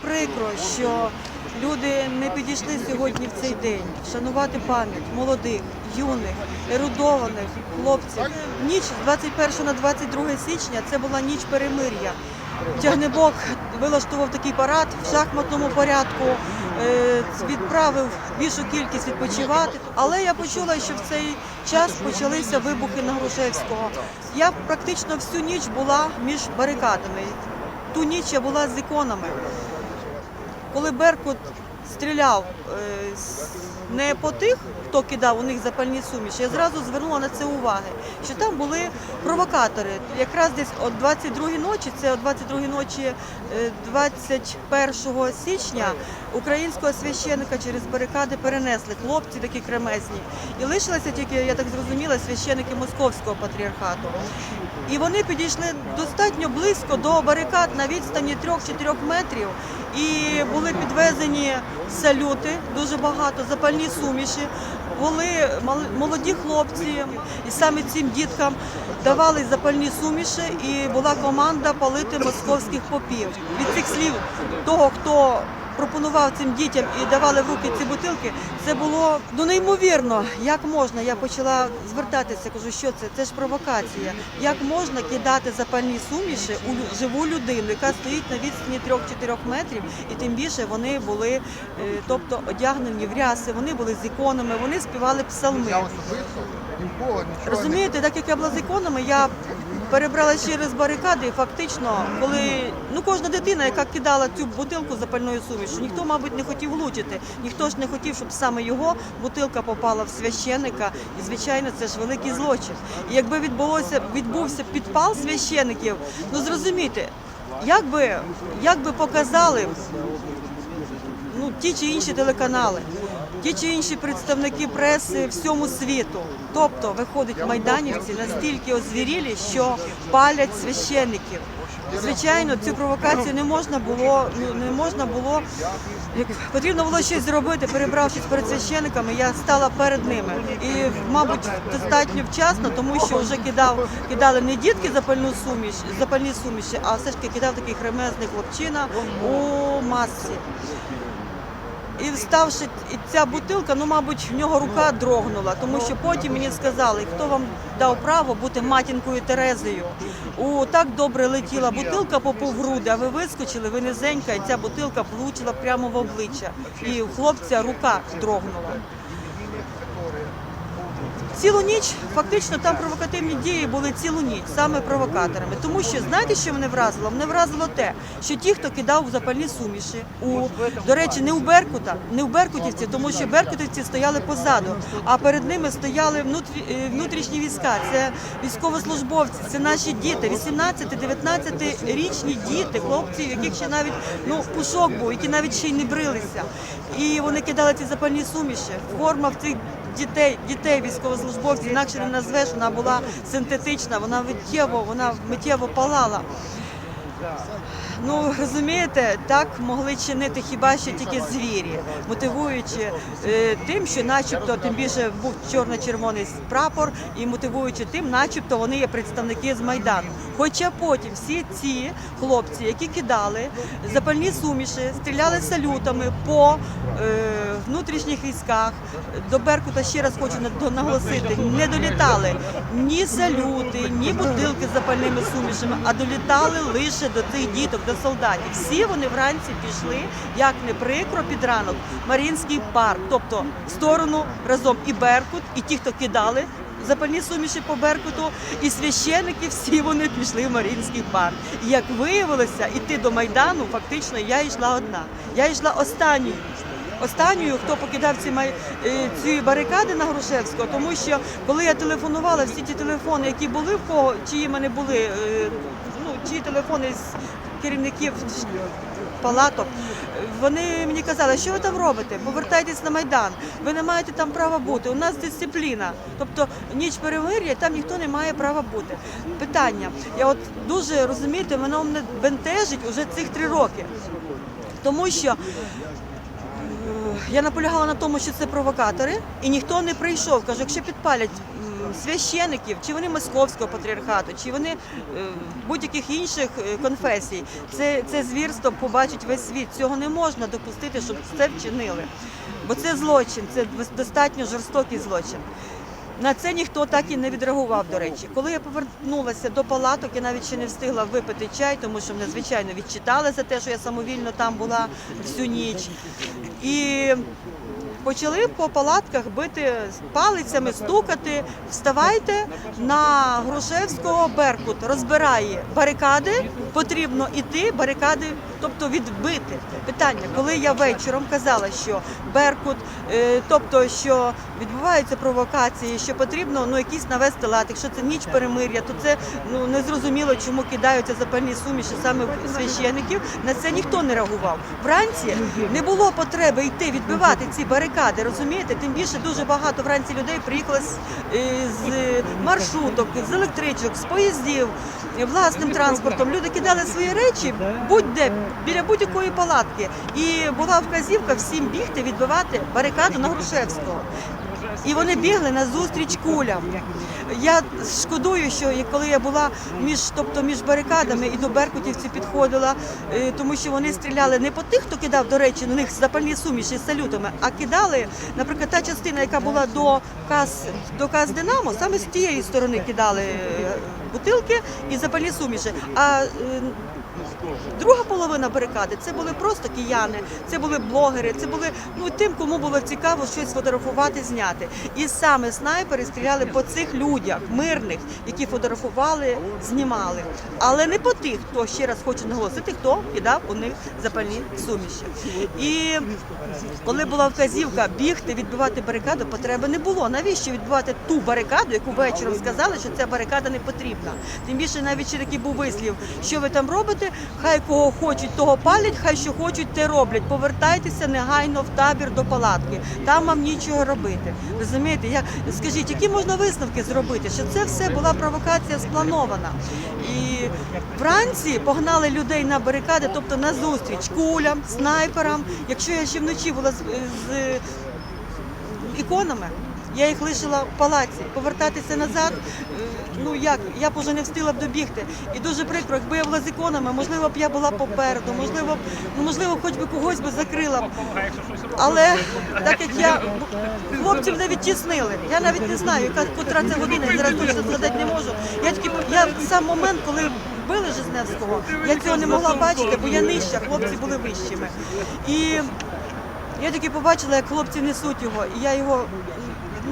Прикро, що люди не підійшли сьогодні в цей день вшанувати пам'ять молодих, юних, ерудованих хлопців. Ніч з 21 на 22 січня це була ніч перемир'я. Тягнебок вилаштував такий парад в шахматному порядку, е, відправив більшу кількість відпочивати. Але я почула, що в цей час почалися вибухи на Грушевського. Я практично всю ніч була між барикадами. Ту ніч я була з іконами. Коли Беркут стріляв е, не по тих, хто кидав у них запальні суміші, я зразу звернула на це уваги, що там були провокатори. Якраз десь о 22-й ночі, це о 22-й ночі е, 21 січня, українського священика через барикади перенесли хлопці такі кремезні. І лишилися тільки, я так зрозуміла, священики московського патріархату. І вони підійшли достатньо близько до барикад на відстані 3-4 метрів. І були підвезені салюти, дуже багато, запальні суміші. Були молоді хлопці, і саме цим діткам давали запальні суміші, і була команда палити московських попів. Від цих слів того, хто пропонував цим дітям і давали в руки ці бутилки, це було ну неймовірно. Як можна? Я почала звертатися, кажу, що це? Це ж провокація. Як можна кидати запальні суміші у живу людину, яка стоїть на відстані 3-4 метрів, і тим більше вони були, е, тобто одягнені в ряси, вони були з іконами, вони співали псалми. Розумієте, так як я була з іконами, я перебрала через барикади, фактично, коли ну кожна дитина, яка кидала цю бутилку запальною сумішу, ніхто, мабуть, не хотів влучити, ніхто ж не хотів, щоб саме його бутилка попала в священика. І звичайно, це ж великий злочин. І якби відбулося відбувся підпал священиків, ну зрозумійте, як би, як би показали ну, ті чи інші телеканали, ті чи інші представники преси всьому світу. Тобто, виходить, майданівці настільки озвірілі, що палять священиків. Звичайно, цю провокацію не можна було, ну не можна було. Потрібно було щось зробити, перебравшись перед священиками, я стала перед ними. І, мабуть, достатньо вчасно, тому що вже кидав, кидали не дітки запальну суміш, запальні суміші, а все ж таки кидав такий хремезний хлопчина у масці. І вставши, ця бутилка, ну, мабуть, в нього рука дрогнула, тому що потім мені сказали, хто вам дав право бути матінкою Терезою. У так добре летіла бутилка по повгруди, а ви вискочили, ви низенька, і ця бутилка влучила прямо в обличчя. І у хлопця рука дрогнула. Цілу ніч фактично там провокативні дії були цілу ніч саме провокаторами. Тому що знаєте, що мене вразило? Мене вразило те, що ті, хто кидав запальні суміші, у до речі, не у Беркута, не у Беркутівці, тому що Беркутівці стояли позаду, а перед ними стояли е, внутрішні війська. Це військовослужбовці, це наші діти, 18-19 річні діти, хлопці, яких ще навіть ну пушок був, які навіть ще й не брилися. І вони кидали ці запальні суміші. Форма в цих дітей, дітей військовослужбовців, інакше не назвеш, вона була синтетична, вона миттєво, вона миттєво палала. Ну розумієте, так могли чинити хіба що тільки звірі, мотивуючи е, тим, що, начебто, тим більше був чорно-червоний прапор, і мотивуючи тим, начебто, вони є представники з майдану. Хоча потім всі ці хлопці, які кидали запальні суміші, стріляли салютами по е, внутрішніх військах. До Беркута ще раз хочу на- наголосити, не долітали ні салюти, ні бутилки з запальними сумішами, а долітали лише до тих діток, до солдатів. Всі вони вранці пішли, як не прикро, під ранок, Марінський парк, тобто в сторону разом і Беркут, і ті, хто кидали. Запальні суміші по Беркуту і священики всі вони пішли в Марінський парк. І як виявилося, іти до Майдану, фактично я йшла одна. Я йшла останньою. Останньою, хто покидав ці е, ці барикади на Грушевського, тому що коли я телефонувала, всі ті телефони, які були в кого, чиї мене були, е, ну чиї телефони з керівників палаток, вони мені казали, що ви там робите? Повертайтесь на Майдан. Ви не маєте там права бути. У нас дисципліна. Тобто ніч перемир'я, там ніхто не має права бути. Питання. Я от дуже розумієте, воно мене бентежить уже цих три роки. Тому що я наполягала на тому, що це провокатори, і ніхто не прийшов. Кажу, якщо підпалять священиків, чи вони московського патріархату, чи вони е, будь-яких інших е, конфесій. Це, це звірство побачить весь світ. Цього не можна допустити, щоб це вчинили. Бо це злочин, це достатньо жорстокий злочин. На це ніхто так і не відреагував, до речі. Коли я повернулася до палаток, я навіть ще не встигла випити чай, тому що мене, звичайно, відчитали за те, що я самовільно там була всю ніч. І почали по палатках бити палицями, стукати. Вставайте на Грушевського Беркут розбирає барикади. Потрібно іти, барикади, тобто відбити. Питання, коли я вечором казала, що Беркут, е, тобто що відбуваються провокації, що потрібно ну якісь навести лад. Якщо це ніч перемир'я, то це ну незрозуміло, чому кидаються запальні суміші саме священиків. На це ніхто не реагував. Вранці не було потреби йти відбивати ці барикади. Розумієте? Тим більше дуже багато вранці людей приїхало з, е, з маршруток, з електричок, з поїздів, е, власним транспортом. Люди кидали свої речі будь-де біля будь-якої палатки. І була вказівка всім бігти, відбивати барикаду на Грушевського. І вони бігли на зустріч кулям. Я шкодую, що коли я була між, тобто між барикадами і до беркутівців підходила, е, тому що вони стріляли не по тих, хто кидав, до речі, на них запальні суміші з салютами, а кидали, наприклад, та частина, яка була до каз до каз Динамо, саме з тієї сторони кидали е, бутилки і запальні суміші. А е, Друга половина барикади це були просто кияни, це були блогери, це були ну тим, кому було цікаво щось фотографувати, зняти. І саме снайпери стріляли по цих людях, мирних, які фотографували, знімали. Але не по тих, хто ще раз хочу наголосити, хто кидав у них запальні суміші. І коли була вказівка бігти, відбивати барикаду, потреби не було. Навіщо відбивати ту барикаду, яку вечором сказали, що ця барикада не потрібна? Тим більше навіть ще такий був вислів, що ви там робите, хай кого хочуть, того палять, хай що хочуть, те роблять. Повертайтеся негайно в табір до палатки. Там вам нічого робити. Розумієте, як скажіть, які можна висновки зробити? Що це все була провокація спланована. І вранці погнали людей на барикади, тобто на зустріч кулям, снайперам. Якщо я ще вночі була з, з іконами. Я їх лишила в палаці. Повертатися назад, е, ну як, я б уже не встигла б добігти. І дуже прикро, якби я була з іконами, можливо б я була попереду, можливо, ну, можливо, хоч би когось би закрила. б. Але так як я хлопців не відтіснили, я навіть не знаю, яка котра це година, я зараз точно згадати не можу. Я тільки я в сам момент, коли вбили Жизневського, я цього не могла бачити, бо я нижча, хлопці були вищими. І я тільки побачила, як хлопці несуть його, і я його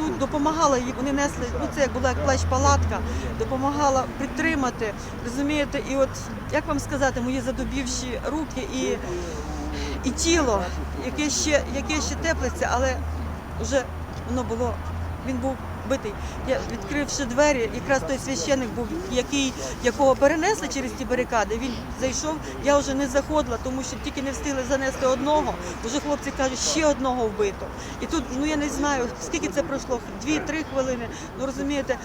ну, допомагала їй. Вони несли, ну це як була як плач-палатка, допомагала підтримати. Розумієте, і от як вам сказати, мої задубівші руки і, і тіло, яке ще, яке ще теплиться, але вже воно було. Він був битий. Я відкривши двері, якраз той священик був, який, якого перенесли через ті барикади. Він зайшов, я вже не заходила, тому що тільки не встигли занести одного. Вже хлопці кажуть, ще одного вбито. І тут, ну я не знаю, скільки це пройшло, дві-три хвилини. Ну розумієте.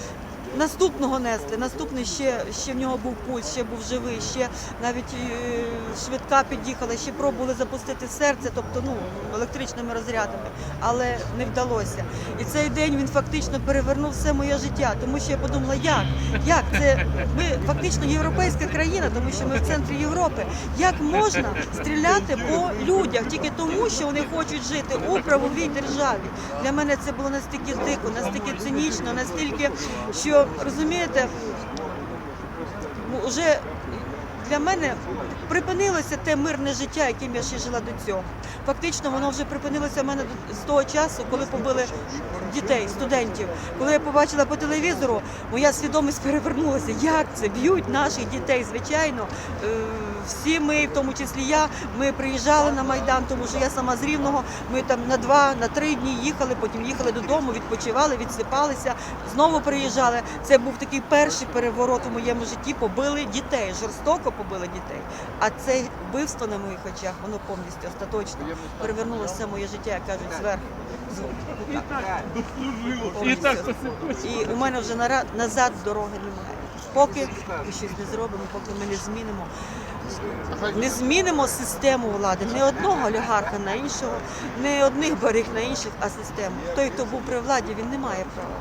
Наступного несли, наступний ще, ще в нього був пульс, ще був живий, ще навіть е, швидка під'їхала, ще пробували запустити серце, тобто ну, електричними розрядами, але не вдалося. І цей день він фактично перевернув все моє життя, тому що я подумала, як? Як це? Ми фактично європейська країна, тому що ми в центрі Європи. Як можна стріляти по людях тільки тому, що вони хочуть жити у правовій державі? Для мене це було настільки дико, настільки цинічно, настільки, що розумієте, вже для мене припинилося те мирне життя, яким я ще жила до цього. Фактично, воно вже припинилося в мене з того часу, коли побили дітей, студентів. Коли я побачила по телевізору, моя свідомість перевернулася. Як це б'ють наших дітей? Звичайно, е, всі ми, в тому числі я, ми приїжджали на майдан, тому що я сама з Рівного. Ми там на два, на три дні їхали, потім їхали додому, відпочивали, відсипалися, знову приїжджали. Це був такий перший переворот у моєму житті. Побили дітей, жорстоко побили дітей. А це вбивство на моїх очах, воно повністю остаточно перевернуло все моє життя, як кажуть, зверху. отак. Повністю. І у мене вже назад дороги немає. Поки ми щось не зробимо, поки ми не змінимо. Не змінимо систему влади, не одного олігарха на іншого, не одних бариг на інших, а систему. Той, хто був при владі, він не має права.